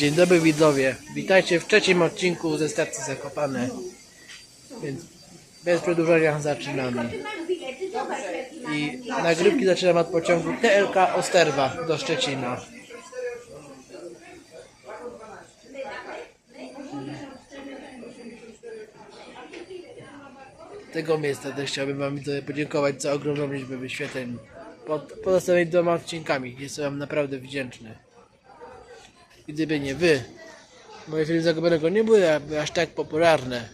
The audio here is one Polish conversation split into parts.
Dzień dobry widzowie. Witajcie w trzecim odcinku ze stacji Zakopane. Więc bez przedłużania zaczynamy. I nagrywki zaczynam od pociągu TLK Osterwa do Szczecina. Tego miejsca też chciałbym wam podziękować za ogromną liczbę wyświetleń pod pozostałymi dwoma odcinkami. Jestem wam naprawdę wdzięczny. Gdyby nie wy, moje filmy Zakopanego nie byłyby aż tak popularne.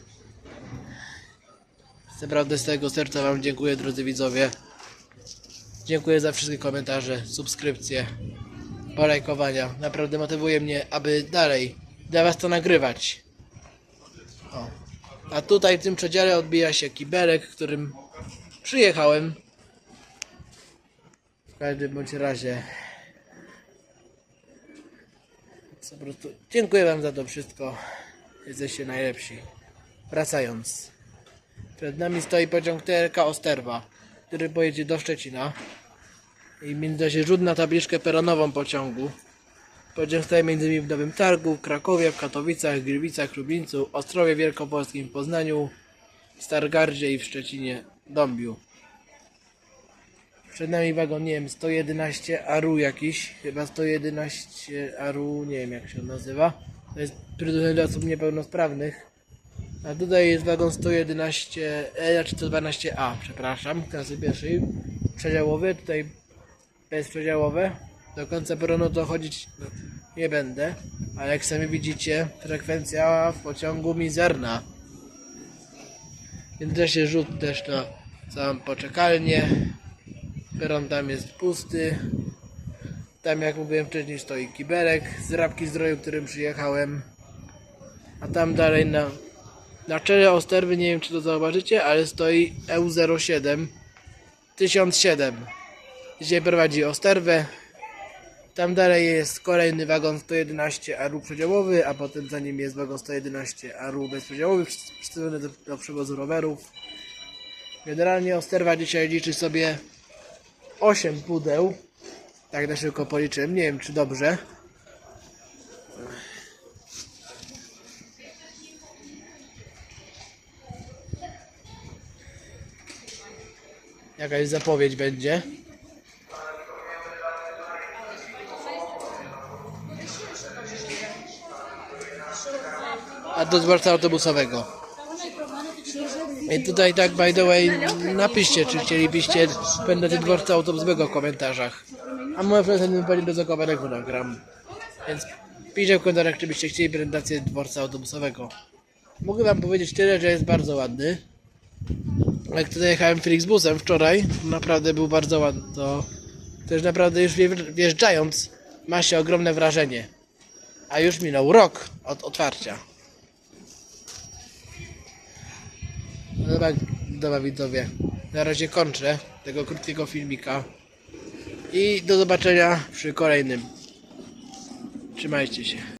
Naprawdę z tego serca wam dziękuję drodzy widzowie. Dziękuję za wszystkie komentarze, subskrypcje, polajkowania. Naprawdę motywuje mnie, aby dalej dla was to nagrywać. O. A tutaj w tym przedziale odbija się kibelek, którym przyjechałem. W każdym bądź razie po prostu dziękuję wam za to wszystko. Jesteście najlepsi. Wracając. Przed nami stoi pociąg TRK Osterwa, który pojedzie do Szczecina. I w międzyczasie rzut na tabliczkę peronową pociągu. Pociąg stoi m.in. w Nowym Targu, w Krakowie, w Katowicach, Gliwicach, Lublińcu, Ostrowie Wielkopolskim, Poznaniu, Stargardzie i w Szczecinie Dąbiu. Przed nami wagon, nie wiem, 111 Aru jakiś, chyba 111 Aru, nie wiem jak się on nazywa. To jest przeznaczony dla osób niepełnosprawnych. A tutaj jest wagon 111, e, znaczy 112A, przepraszam, klasy pierwszej, przedziałowy, tutaj bezprzedziałowe. Do końca peronu to chodzić nie będę, ale jak sami widzicie, frekwencja w pociągu mizerna. Więc też się rzut też na całą poczekalnię. Peron tam jest pusty. Tam jak mówiłem wcześniej stoi kibelek z rabki zdroju, którym przyjechałem. A tam dalej na, na czele Osterwy, nie wiem czy to zauważycie, ale stoi E EU07 1007. Dzisiaj prowadzi Osterwę. Tam dalej jest kolejny wagon 111 ARU przedziałowy, a potem za nim jest wagon 111 ARU bezprzedziałowy przy- przystawiony do, do przewozu rowerów. Generalnie Osterwa dzisiaj liczy sobie 8 pudeł. Tak na szybko policzyłem. Nie wiem czy dobrze. Jakaś zapowiedź będzie. A do dworca autobusowego. I tutaj tak by the way napiszcie, czy chcielibyście będę dworca autobusowego w komentarzach. A moje prezentacje będzie do zakopanego nagram. Więc piszcie w komentarzach, czy byście chcieli prezentację dworca autobusowego. Mogę wam powiedzieć tyle, że jest bardzo ładny. Jak tutaj jechałem Flixbusem wczoraj, naprawdę był bardzo ładny. To też naprawdę już wje- wjeżdżając ma się ogromne wrażenie. A już minął rok od otwarcia. Dobra, dobra widzowie. Na razie kończę tego krótkiego filmika. I do zobaczenia przy kolejnym. Trzymajcie się.